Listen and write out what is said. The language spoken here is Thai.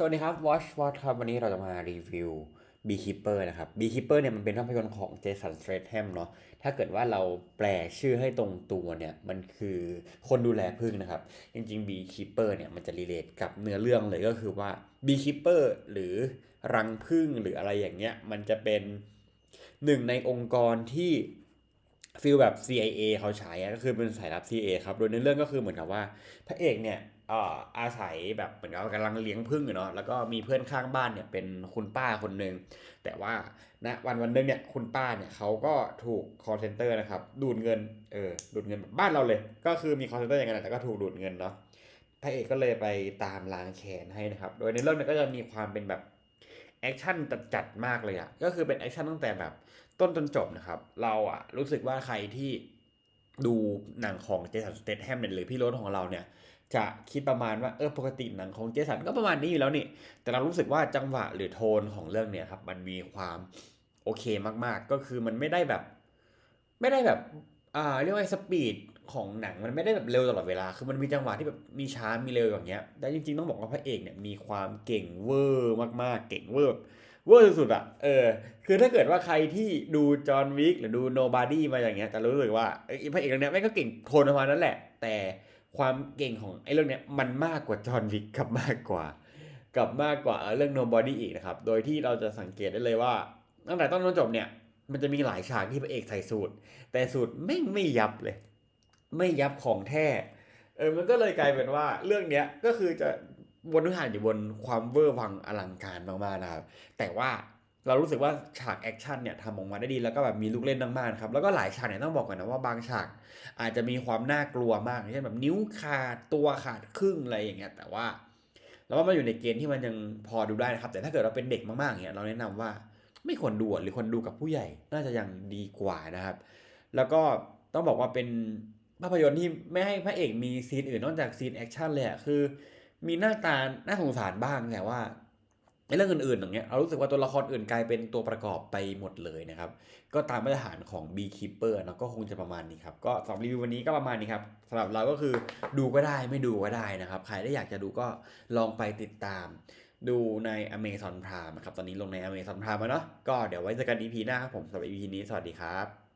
สวัสดีครับ Watch Watch ครับ วันนี้เราจะมารีวิว Beekeeper นะครับ Beekeeper เนี่ยมันเป็นภาพยนตร์ของเจสันสเตรทแฮมเนาะถ้าเกิดว่าเราแปลชื่อให้ตรงตัวเนี่ย มันคือคนดูแลพึ่งนะครับ จริงๆ Beekeeper เนี่ยมันจะรีเลทกับเนื้อเรื่องเลยก็คือว่า Beekeeper หรือรังพึ่งหรืออะไรอย่างเงี้ย มันจะเป็นหนึ่งในองค์กรที่ฟีลแบบ CIA เขาใช้ก็คือเป็นสายลับ CIA ครับ โดยในเรื่องก็คือเหมือนกับว่าพระเอกเนี่ย อ่ออาศัยแบบเหมือนกับกำลังเลี้ยงผึ้งอยู่เนาะแล้วก็มีเพื่อนข้างบ้านเนี่ยเป็นคุณป้าคนหนึ่งแต่ว่าณวันวันหนึงเนี่ยคุณป้าเนี่ยเขาก็ถูก call center นะครับดูดเงินเออดูดเงินแบบบ้านเราเลย ก็คือมี call center อย่างนั้นแต่ก็ถูกดูดเงินเนาะพระเอกก็เลยไปตามล้างแค้นให้นะครับ โดยในเรื่องเนี่ยก็จะมีความเป็นแบบแอคชั่นจัดๆมากเลยอะก็คือเป็นแอคชั่นตั้งแต่แบบต้นจนจบนะครับ เราอะรู้สึกว่าใครที่ ดูหนังของเจสันสเตทแฮมเนี่ยหรือพี่โรสของเราเนี่ย จะคิดประมาณว่าเออปกติหนังของเจสันก็ประมาณนี้อยู่แล้วนี่ แต่เรารู้สึกว่าจังหวะหรือโทนของเรื่องเนี่ยครับ มันมีความโอเคมากๆ ก็คือมันไม่ได้แบบ ไม่ได้แบบอ่าเรียกว่าสปีดของหนังมันไม่ได้แบบเร็วตลอดเวลา คือมันมีจังหวะที่แบบมีช้ามีเร็วอย่างเงี้ยแต่จริงๆต้องบอกว่าพระเอกเนี่ยมีความเก่งเวอร์มากๆ เก่งเวอร์ เวอร์สุดๆอะเออ คือถ้าเกิดว่าใครที่ดูจอห์นวิกหรือดูโนบาดี้มาอย่างเงี้ยจะรู้สึกว่าไอ้พระเอกเรื่องเนี้ยแม่งก็เก่งโทนประมาณนั้นแหละ แต่ความเก่งของไอ้เรื่องเนี้ยมันมากกว่าจอห์นวิกกับมากกว่า กับมากกว่าเรื่อง Nobody อีกนะครับ โดยที่เราจะสังเกตได้เลยว่าตั้งแต่ต้นจนจบเนี่ย มันจะมีหลายฉากที่พระเอกใส่สูตร แต่สูตรไม่งไม่ยับเลย ไม่ยับของแท้เออมันก็เลยกลายเป็นว่าเรื่องเนี้ยก็คือจะ วนทุกทางอยู่บนความเวอร์วังอลังการมากๆนะครับ แต่ว่าเรารู้สึกว่าฉากแอคชั่นเนี่ยทำออกมาได้ดีแล้วก็แบบมีลูกเล่นมากๆครับแล้วก็หลายฉากเนี่ยต้องบอกก่อนนะว่าบางฉากอาจจะมีความน่ากลัวมากเช่นแบบนิ้วขาดตัวขาดครึ่งอะไรอย่างเงี้ยแต่ว่าเราว่ามันอยู่ในเกณฑ์ที่มันยังพอดูได้นะครับ แต่ถ้าเกิดเราเป็นเด็กมากๆอย่างเงี้ยเราแนะนำว่าไม่ควรดูหรือควรดูกับผู้ใหญ่น่าจะยังดีกว่านะครับ แล้วก็ต้องบอกว่าเป็นภาพยนตร์ที่ไม่ให้พระเอกมีซีนอื่นนอกจากซีนแอคชั่นเลยอะคือ มีหน้าตาน่าสงสารบ้างแต่ว่าในเรื่องอื่นๆอย่างเงี้ยเรารู้สึกว่าตัวละครอื่นกลายเป็นตัวประกอบไปหมดเลยนะครับ ก็ตามมาตรฐานของ Beekeeper เนะก็คงจะประมาณนี้ครับ ก็สำหรับรีวิววันนี้ก็ประมาณนี้ครับสำหรับเราก็คือดูก็ได้ไม่ดูก็ได้นะครับ ใครได้อยากจะดูก็ลองไปติดตาม ดูใน Amazon Prime นะครับ ตอนนี้ลงใน Amazon Prime แล้วเนาะ ก็เดี๋ยวไว้เจอกัน EP หน้าครับผมสำหรับ EP นี้สวัสดีครับ